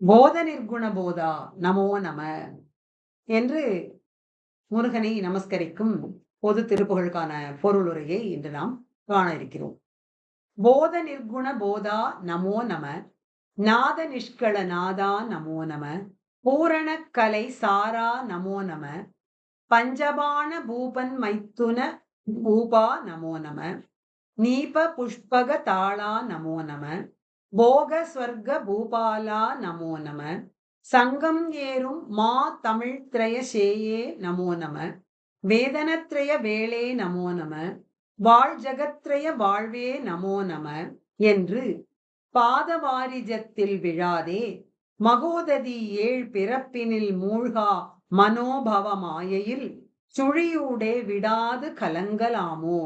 போத நிர்குண போதா நமோ நம என்று முருகனை நமஸ்கரிக்கும் பொது திருப்புகளுக்கான பொருளுரையை இன்று நாம் காண இருக்கிறோம் போத நிர்குண போதா நமோ நம நாத நிஷ்கள நாதா நமோ நம பூரண கலை சாரா நமோ நம பஞ்சபான பூபன் மைத்துன பூபா நமோ நம நீப புஷ்பக தாளா நமோ நம போக ஸ்வர்க பூபாலா நமோ நம. சங்கம் ஏறும் மா தமிழ் திரய சேயே நமோ நம. வேதனத்ரய வேளே நமோ நம. வாழ் ஜகத்ரய வாழ்வே நமோ நம. என்று பாதவாரிஜத்தில் விழாதே. மகோததி ஏழ் பிறப்பினில் மூழ்கா மனோபவ மாயையில் சுழியூடே விடாது கலங்கலாமோ.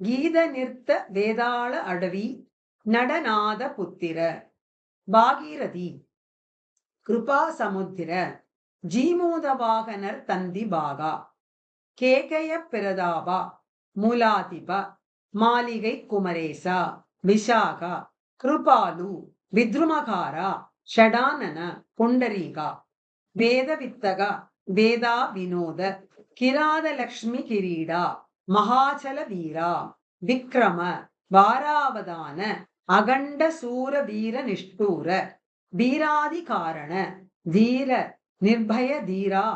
கீத நிறுத்த வேதாள அடவி நடநாத புத்திர பாகீரதி கிருபா சமுத்திர ஜீமோதவாகனர் தந்தி பாகா கேகய பிரதாபா மூலாதிப மாளிகை குமரேசா விஷாகா கிருபாலு வித்ருமகாரா ஷடானன புண்டரீகா வேதவித்தக வேதா வினோத கிராதலக்ஷ்மி கிரீடா மகாச்சல வீரா விக்ரம வாராவதான அகண்ட சூர வீர நிஷ்டூர வீராதி காரண தீர நிர்பய தீரா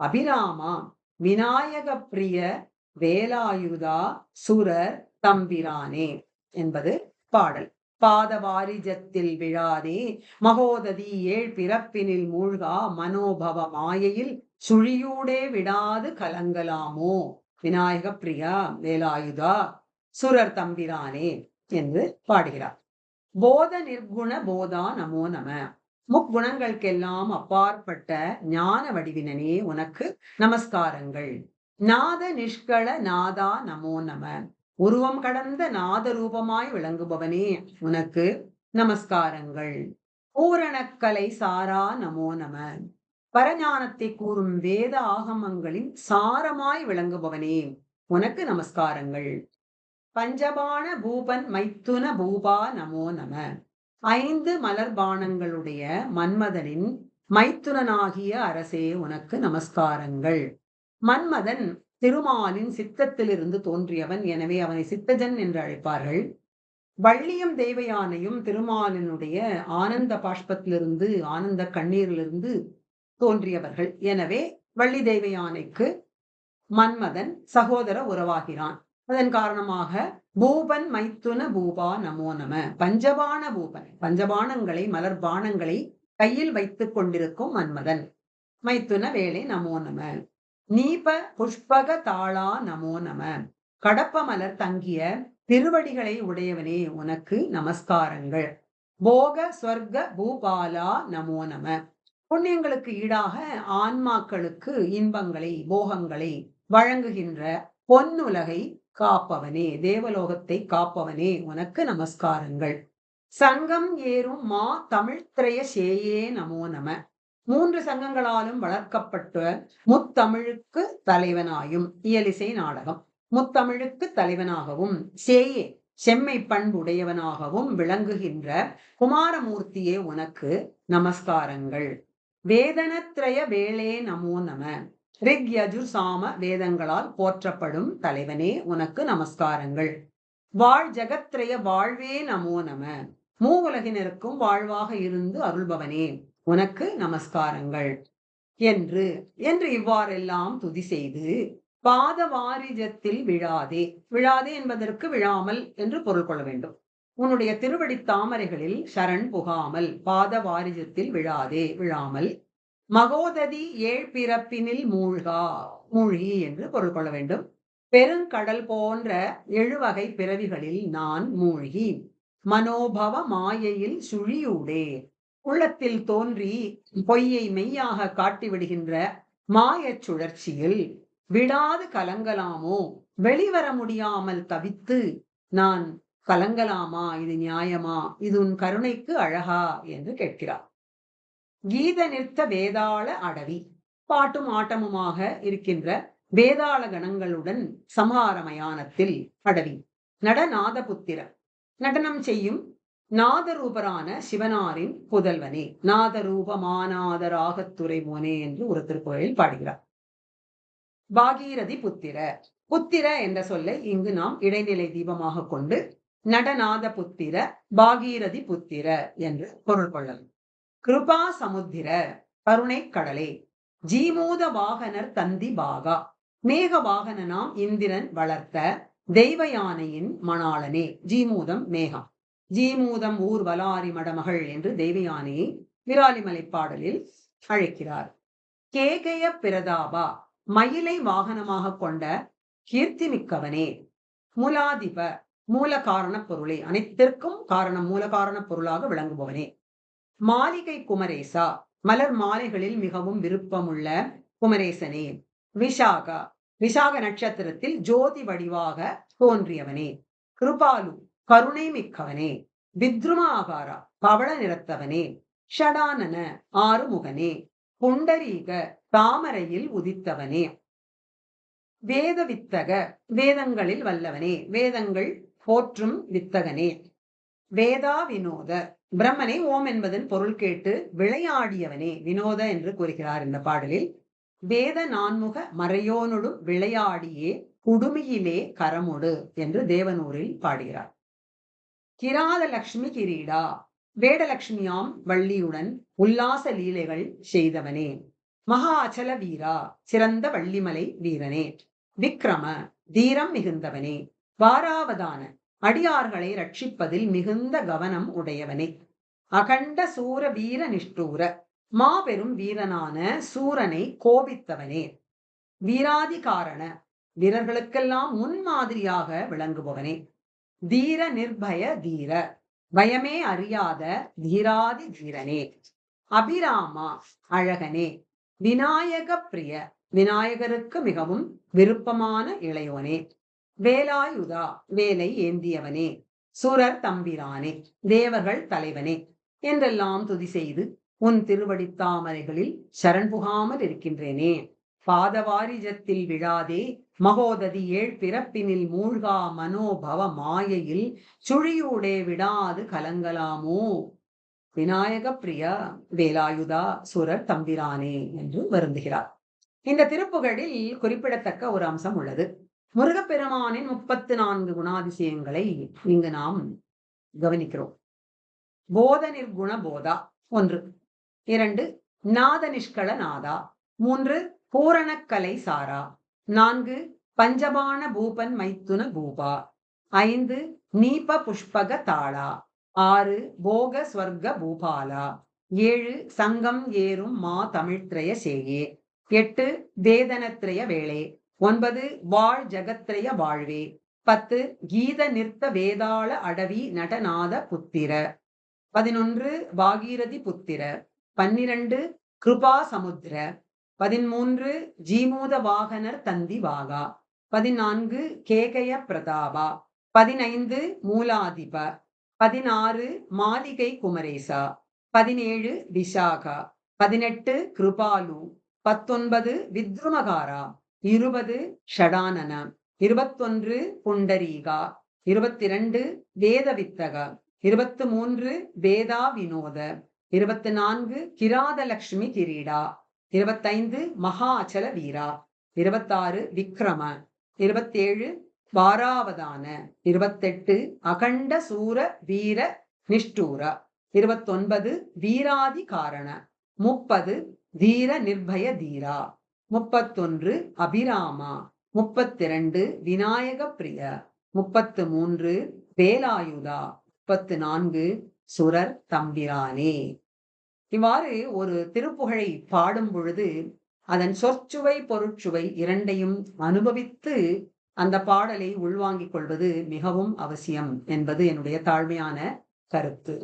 அபிராமா விநாயக பிரிய வேலாயுதா சுரர் தம்பிரானே என்பது பாடல். பாதவாரிஜத்தில் விழாதே மகோததி ஏழ் பிறப்பினில் மூழ்கா மனோபவ மாயையில் சுழியூடே விடாது கலங்கலாமோ? விநாயக பிரியா வேலாயுதா சுரர் தம்பிரானே என்று பாடுகிறார். போத நிர்குண போதா நமோ. நம முக்குணங்களுக்கெல்லாம் அப்பாற்பட்ட ஞான வடிவினனே உனக்கு நமஸ்காரங்கள். நாத நிஷ்கள நாதா நமோ நம. உருவம் கடந்த நாத ரூபமாய் விளங்குபவனே உனக்கு நமஸ்காரங்கள். பூரணக்கலை சாரா நமோ நம. பரஞானத்தை கூறும் வேத ஆகமங்களின் சாரமாய் விளங்குபவனே உனக்கு நமஸ்காரங்கள். பஞ்சபான பூபன் மைத்துன பூபா நமோ நம. ஐந்து மலர்பானங்களுடைய மன்மதனின் மைத்துனனாகிய அரசே உனக்கு நமஸ்காரங்கள். மன்மதன் திருமாலின் சித்தத்திலிருந்து தோன்றியவன். எனவே அவனை சித்தஜன் என்று அழைப்பார்கள். வள்ளியும் தேவயானையும் திருமாலினுடைய ஆனந்த பாஷ்பத்திலிருந்து ஆனந்த கண்ணீரிலிருந்து தோன்றியவர்கள். எனவே வள்ளி தேவயானைக்கு மன்மதன் சகோதர உறவாகிறான். அதன் காரணமாக பூபன் மைத்துன பூபா நமோ நம. பஞ்சபான பூபன். பஞ்சபானங்களை மலர் பானங்களை கையில் வைத்துக் கொண்டிருக்கும் மன்மதன். மைத்துன வேலை நமோ நம. நீப புஷ்பக தாளா நமோ நம. கடப்ப மலர் தங்கிய திருவடிகளை உடையவனே உனக்கு நமஸ்காரங்கள். போக ஸ்வர்க பூபாலா நமோ நம. புண்ணியங்களுக்கு ஈடாக ஆன்மாக்களுக்கு இன்பங்களை போகங்களை வழங்குகின்ற பொன்னுலகை காப்பவனே தேவலோகத்தை காப்பவனே உனக்கு நமஸ்காரங்கள். சங்கம் ஏறும் மா தமிழ்த்திரைய சேயே நமோ நம. மூன்று சங்கங்களாலும் வளர்க்கப்பட்ட முத்தமிழுக்கு தலைவனாயும் இயலிசை நாடகம். முத்தமிழுக்கு தலைவனாகவும் சேயே செம்மை பண்புடையவனாகவும் விளங்குகின்ற குமாரமூர்த்தியே உனக்கு நமஸ்காரங்கள். வேதனத்ரய வேளே நமோ நம. ரிக் யஜுர் சாம வேதங்களால் போற்றப்படும் தலைவனே உனக்கு நமஸ்காரங்கள். வாழ் ஜகத்ரய வாழ்வே நமோ நம. மூவுலகினருக்கும் வாழ்வாக இருந்து அருள்பவனே உனக்கு நமஸ்காரங்கள். என்று என்று இவ்வாறெல்லாம் துதி செய்து பாத வாரிஜத்தில் விழாதே விழாதே என்பதற்கு விழாமல் என்று பொருள் கொள்ள வேண்டும். உன்னுடைய திருவடி தாமரைகளில் சரண் புகாமல் பாத வாரிஜத்தில் விழாதே விழாமல் மகோததி ஏழ் பிறப்பினில் மூழ்கா மூழ்கி என்று பொருள் கொள்ள வேண்டும். பெருங்கடல் போன்ற எழுவகை பிறவிகளில் நான் மூழ்கி. மனோபவ மாயையில் சுழியூடே. உள்ளத்தில் தோன்றி பொய்யை மெய்யாக காட்டிவிடுகின்ற மாயச் சுழற்சியில் விடாது கலங்கலாமோ? வெளிவர முடியாமல் தவித்து நான் கலங்கலாமா? இது நியாயமா? இது உன் கருணைக்கு அழகா? என்று கேட்கிறார். கீத நிறுத்த வேதாள அடவி. பாட்டும் ஆட்டமுமாக இருக்கின்ற வேதாள கணங்களுடன் சமாரமயானத்தில் அடவி. நடநாத புத்திர நடனம் செய்யும் நாதரூபரான சிவனாரின் புதல்வனே. நாதரூபமானாதராகத்துறை மோனே என்று ஒரு திருக்கோயில் பாடுகிறார். பாகீரதி புத்திர. புத்திர என்ற சொல்லை இங்கு நாம் இடைநிலை தீபமாக கொண்டு நடநாத புத்திர பாகீரதி புத்திர என்று பொருள் கொள்ளலாம். கிருபா சமுத்திர கருணை கடலே ஜீமூத வாகனர் தந்தி பாகா மேக வாகனனாம் இந்திரன் வளர்த்த தெய்வ யானையின் மணாளனே ஜீமூதம் மேகம் ஜீமூதம் ஊர் வலாரி மடமகள் என்று தெய்வ யானையை விராலிமலை பாடலில் அழைக்கிறார். கேகய பிரதாபா மயிலை வாகனமாக கொண்ட கீர்த்தி மிக்கவனே முலாதிப மூல காரண பொருளே அனைத்திற்கும் காரணம் மூல காரண பொருளாக விளங்குபவனே. மாளிகை குமரேசா மலர் மாலைகளில் மிகவும் விருப்பமுள்ள குமரேசனே. விஷாகா விசாக நட்சத்திரத்தில் ஜோதி வடிவாக தோன்றியவனே. கிருபாலு கருணை மிக்கவனே. வித்ருமாகாரா பவள நிறத்தவனே. ஷடானன ஆறுமுகனே. புண்டரீக தாமரையில் உதித்தவனே. வேத வித்தக வேதங்களில் வல்லவனே. வேதங்கள் போற்றும் வித்தகனே. வேதா வினோத பிரம்மனை ஓம் என்பதன் பொருள் கேட்டு விளையாடியவனே வினோத என்று கூறுகிறார் இந்த பாடலில். வேத நான்முக மறையோனொடு விளையாடியே குடுமியிலே கரமுடு என்று தேவனூரில் பாடுகிறார். கிராத லக்ஷ்மி கிரீடா. வேடலட்சுமியாம் வள்ளியுடன் உல்லாச லீலைகள் செய்தவனே. மகா அச்சல வீரா. சிறந்த வள்ளிமலை வீரனே. விக்ரம தீரம் மிகுந்தவனே. வாராவதான அடியார்களை ரட்சிப்பதில் மிகுந்த கவனம் உடையவனே. அகண்ட சூர வீர நிஷ்டூர மாபெரும் வீரனான சூரனை கோபித்தவனே. வீராதிகாரண வீரர்களுக்கெல்லாம் முன்மாதிரியாக விளங்குபவனே. தீர நிர்பய தீர பயமே அறியாத தீராதி தீரனே அபிராமா அழகனே விநாயக பிரிய விநாயகருக்கு மிகவும் விருப்பமான இளையோனே. வேலாயுதா வேலை ஏந்தியவனே சுரர் தம்பிரானே தேவர்கள் தலைவனே என்றெல்லாம் துதி செய்து உன் திருவடித்தாமரைகளில் சரண் புகாமல் இருக்கின்றேனே. பாதவாரிஜத்தில் விழாதே மகோததி ஏழ் பிறப்பினில் மூழ்கா மனோபவ மாயையில் சுழியூடே விடாது கலங்கலாமோ. விநாயக பிரியா வேலாயுதா சுரர் தம்பிரானே என்று வருந்துகிறார். இந்த திருப்புகழில் குறிப்பிடத்தக்க ஒரு அம்சம் உள்ளது. முருகப்பெருமானின் முப்பத்து நான்கு குணாதிசயங்களை இங்கு நாம் கவனிக்கிறோம். போத நிர்குண போதா ஒன்று. இரண்டு நாத நிஷ்கள நாதா. மூன்று பூரணக்கலை சாரா. நான்கு பஞ்சபான பூபன் மைத்துன பூபா. ஐந்து நீப புஷ்பக தாளா. ஆறு போக ஸ்வர்க பூபாலா. ஏழு சங்கம் ஏறும் மா தமிழ்த்ரய சேயே. எட்டு வேதனத்ரய வேளே. ஒன்பது வாழ் ஜகத்ரய வாழ்வே. பத்து கீத நிறுத்த வேதாள அடவி நடநாத புத்திர. பதினொன்று பாகீரதி புத்திர. பன்னிரண்டு கிருபா சமுத்திர. பதிமூன்று ஜீமூத வாகனர் தந்தி வாகா. பதினான்கு கேகய பிரதாபா. பதினைந்து மூலாதிப. பதினாறு மாளிகை குமரேசா. பதினேழு விஷாகா பதினெட்டு கிருபாலு. பத்தொன்பது வித்ருமகாரா. இருபது ஷடானன இருபத்தொன்று புண்டரீகா இருபத்தி ரெண்டு வேத வித்தகா இருபத்தி மூன்று வேதா வினோத இருபத்தி நான்கு கிராதலக்ஷ்மி கிரீடா இருபத்தைந்து மகா அச்சல வீரா இருபத்தாறு விக்ரம இருபத்தேழு வாராவதான இருபத்தெட்டு அகண்ட சூர வீர நிஷ்டூர இருபத்தொன்பது வீராதி காரண முப்பது தீர நிர்பய தீரா. முப்பத்தொன்று அபிராமா முப்பத்திரண்டு விநாயக பிரிய முப்பத்து மூன்று வேலாயுதா முப்பத்து நான்கு சுரர் தம்பிரானே. இவ்வாறு ஒரு திருப்புகழை பாடும் பொழுது அதன் சொற்சுவை பொருட்சுவை இரண்டையும் அனுபவித்து அந்த பாடலை உள்வாங்கிக் கொள்வது மிகவும் அவசியம் என்பது என்னுடைய தாழ்மையான கருத்து.